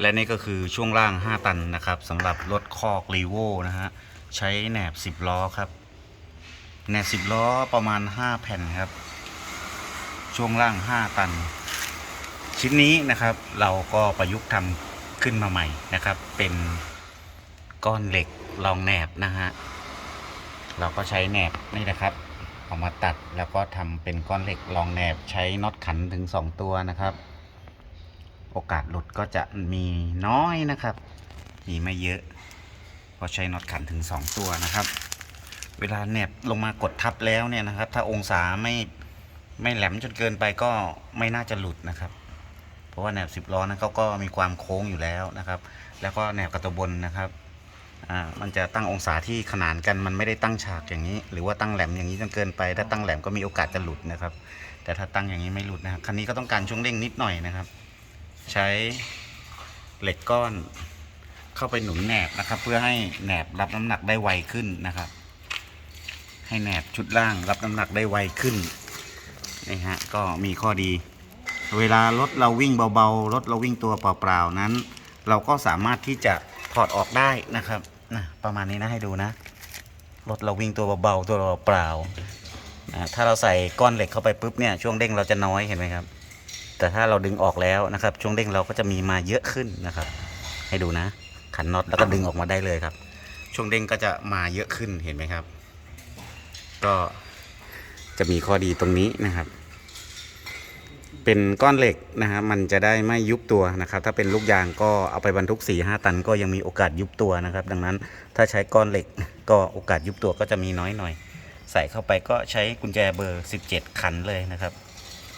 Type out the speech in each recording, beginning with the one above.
และนี่ก็คือช่วงล่าง 5 ตันนะครับสำหรับรถคอกรีโวนะฮะ ใช้แหนบ 10 ล้อครับ แหนบ 10 ล้อประมาณ 5 แผ่นครับ ช่วงล่าง 5 ตัน ชิ้นนี้นะครับเราก็ประยุกต์ทำขึ้นมาใหม่นะครับ เป็นก้อนเหล็กรองแหนบนะฮะ เราก็ใช้แหนบนี่นะครับเอามาตัดแล้วก็ทำเป็นก้อนเหล็กรองแหนบใช้น็อตขันถึง 2 ตัวนะครับ โอกาสหลุดก็จะมีน้อยนะครับ มีไม่เยอะ เพราะใช้น็อตขันถึง 2 ตัวนะครับ เวลาแนบลงมากดทับแล้วเนี่ยนะครับ ถ้าองศาไม่ไม่แหลมจนเกินไปก็ไม่น่าจะหลุดนะครับ เพราะว่าแหนบสิบล้อนั้นเขาก็มีความโค้งอยู่แล้วนะครับ แล้วก็แหนบกระตบนนะครับอ่ามันจะตั้งองศาที่ขนานกันมันไม่ได้ตั้งฉากอย่างนี้ หรือว่าตั้งแหลมอย่างนี้จนเกินไป ถ้าตั้งแหลมก็มีโอกาสจะหลุดนะครับ แต่ถ้าตั้งอย่างนี้ไม่หลุดนะครับคันนี้ก็ต้องการช่วงเร่งนิดหน่อยนะครับ ใช้เหล็กก้อนเข้าไปหนุนแหนบนะครับ เพื่อให้แหนบรับน้ำหนักได้ไวขึ้นนะครับ ให้แหนบชุดล่างรับน้ำหนักได้ไวขึ้นนี่ฮะก็มีข้อดี เวลารถเราวิ่งเบาๆรถเราวิ่งตัวเปล่าๆนั้น เราก็สามารถที่จะถอดออกได้นะครับนะประมาณนี้นะให้ดูนะรถเราวิ่งตัวเบาๆตัวเปล่าๆนะถ้าเราใส่ก้อนเหล็กเข้าไปปุ๊บเนี่ยช่วงเด้งเราจะน้อยเห็นไหมครับ แต่ถ้าเราดึงออกแล้วนะครับ ช่วงเด้งเราก็จะมีมาเยอะขึ้นนะครับ ให้ดูนะขันน็อตแล้วก็ดึงออกมาได้เลยครับ ช่วงเด้งก็จะมาเยอะขึ้นเห็นไหมครับ ก็จะมีข้อดีตรงนี้นะครับ เป็นก้อนเหล็กนะครับมันจะได้ไม่ยุบตัวนะครับ ถ้าเป็นลูกยางก็เอาไปบรรทุก4ีหตัน ก็ยังมีโอกาสยุบตัวนะครับ ดังนั้นถ้าใช้ก้อนเหล็ก ก็โอกาสยุบตัวก็จะมีน้อยหน่อย ใส่เข้าไปก็ใช้กุญแจเบอร์ 17 ขันเลยนะครับ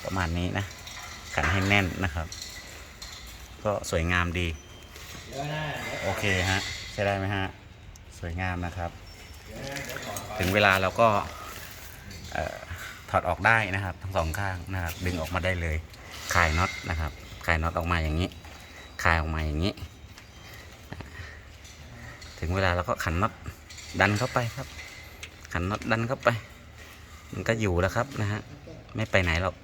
ประมาณนี้นะ ขันให้แน่นนะครับ ก็สวยงามดี โอเคฮะ ใช้ได้ไหมฮะ สวยงามนะครับ ถึงเวลาเราก็ถอดออกได้นะครับทั้งสองข้างนะครับ ดึงออกมาได้เลยคลายน็อตนะครับคลายน็อตออกมาอย่างนี้คลายออกมาอย่างนี้ ถึงเวลาเราก็ขันน็อตดันเข้าไปครับ ขันน็อตดันเข้าไป มันก็อยู่แล้วครับนะฮะไม่ไปไหนหรอก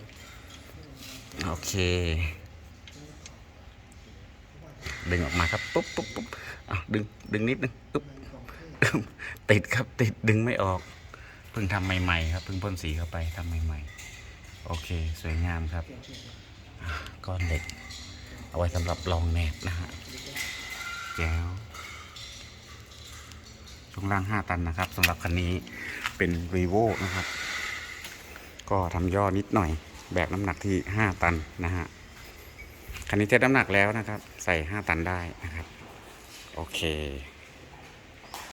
โอเค ดึงออกมาครับปุ๊บปุ๊บปุ๊บอะดึงดึงนิดนึงปุ๊บติดครับติดดึงไม่ออกเพิ่งทำใหม่ๆครับเพิ่งพ่นสีเข้าไปทำใหม่ๆ โอเค สวยงามครับก้อนเหล็ก เอาไว้สำหรับรองแหนบนะฮะแก้วช่วงล่าง 5 ตันนะครับสำหรับคันนี้เป็น r ีโวนะครับ ก็ทำย่อนิดหน่อย แบกน้ำหนักที่ 5 ตันนะฮะคันนี้เทสน้ำหนักแล้วนะครับ ใส่ 5 ตันได้นะครับ โอเค